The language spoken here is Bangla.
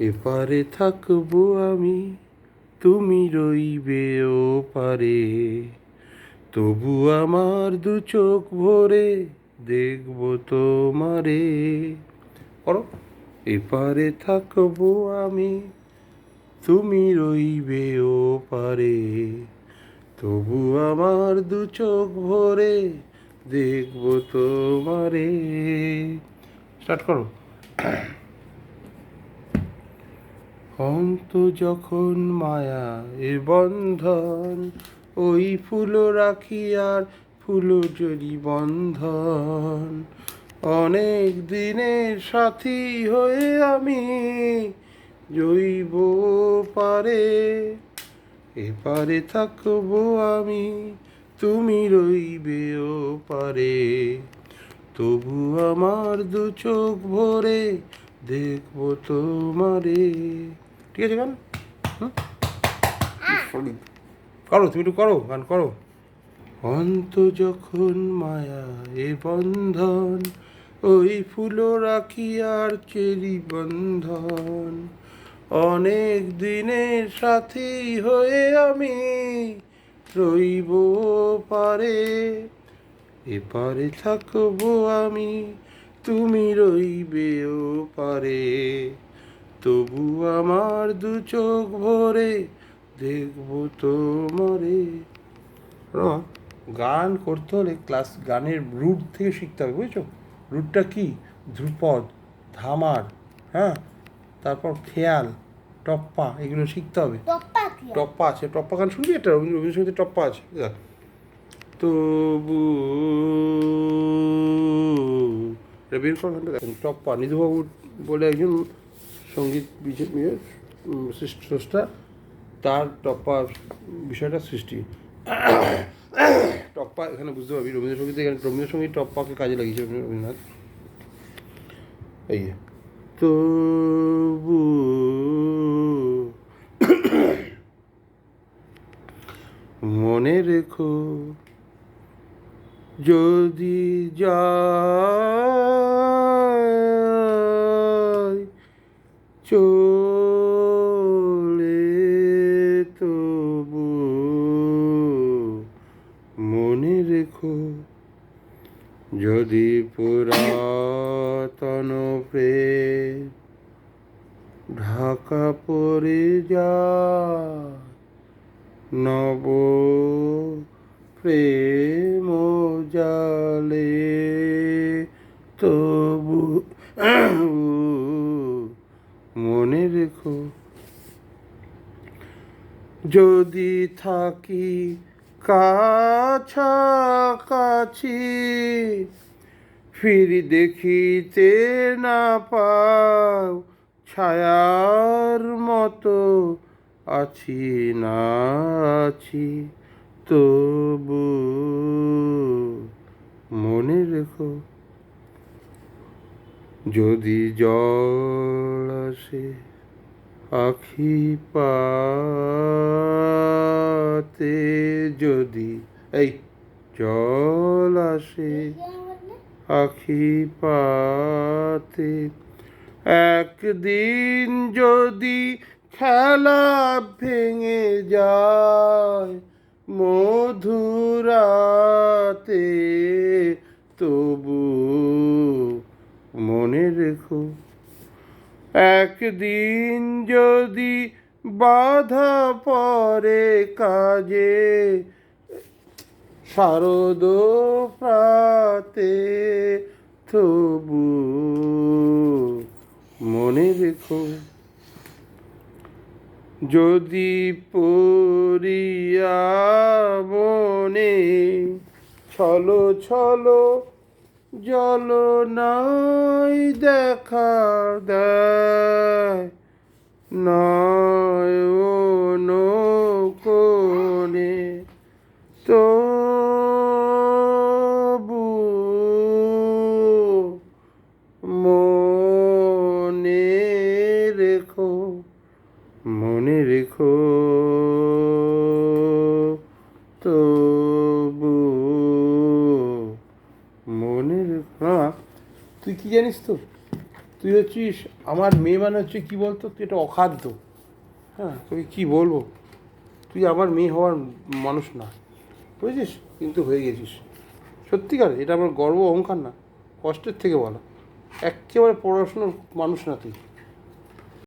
এপারে থাকব আমি, তুমি রইবে ও পারে তবু আমার দু চোখ ভরে দেখব তোমারে। করো। এপারে থাকব আমি, তুমি রইবে ও পারে তবু আমার দু চোখ ভরে দেখব তোমারে। স্টার্ট করো। অন্ত যখন মায়া এ বন্ধন, ওই ফুলো রাখি আর ফুল জড়ি বন্ধন। অনেক দিনের সাথী হয়ে আমি জৈব পারে, এপারে থাকব আমি, তুমি রইবে ও পারে। তবু আমার দু চোখ ভরে দেখব তোমারে। ঠিক আছে গান হুম? করো, তুমি একটু করো, গান করো। অন্ত যখন মায়া এ বন্ধন, ওই ফুলো রাখি আর চেরি বন্ধন। অনেক দিনের সাথী হয়ে আমি রইব পারে, এপারে থাকব আমি, তুমি রইবেও পারে। তবু আমার দু চোখ ভরে দেখব তোমারে। গান করতে হলে ক্লাস গানের রুট থেকে শিখতে হবে বুঝছ? রুটটা কি? ধ্রুপদ ধামার হ্যাঁ? তারপর খেয়াল টপ্পা এগুলো শিখতে হবে। টপ্পা আছে টপ্পা গান শুনবি? একটা রবীন্দ্র রবীন্দ্রসঙ্গীতে টপ্পা আছে তবু এটা দেখেন টপ্পা নিধুবাবু বলে একজন সংগীত স্রষ্টা, তার টপ্পা বিষয়টা সৃষ্টি টপ্পা, এখানে বুঝতে পারবি, রবীন্দ্রসঙ্গীতে এখানে রবীন্দ্রসঙ্গীত টপ্পাকে কাজে লাগিয়েছে রবীন্দ্রনাথ এই যে। তবু মনে রেখো, যদি যায় চলে তবু মনে রেখো যদি পুরাতন প্রেম ঢাকা পড়ে যা নব প্রেম জালে তবু রেখো যদি থাকি কাছাকাছি, ফিরি দেখিতে না পাও, ছায়ার মতো আছি না আছি। তবু মনে রেখো, যদি জল আসে আখি পাতে যদি এই জল আসে আখি পাতে একদিন যদি খেলা ভেঙে যায়, মধুরাতে তবু মনে রেখো একদিন যদি বাধা পরে কাজে, শারদ প্রাতে তবু মনে রেখো, যদি পড়িয়া বনে ছলো ছলো নাই দেখা দেয় নয় কোনে তবু মনে রেখো মনে রেখো। তবু মনে রেখো না, তুই কি জানিস তো তুই হচ্ছিস, আমার মেয়ে মানে হচ্ছে কী বলতো? তুই এটা অখাদ্য। হ্যাঁ তোকে কী বলব? তুই আমার মেয়ে হওয়ার মানুষ না। বুঝেছিস? কিন্তু হয়ে গেছিস। সত্যিকার এটা আমার গর্ব, অহংকার না। কষ্টের থেকে বলা। একেবারে পড়াশুনোর মানুষ না তুই।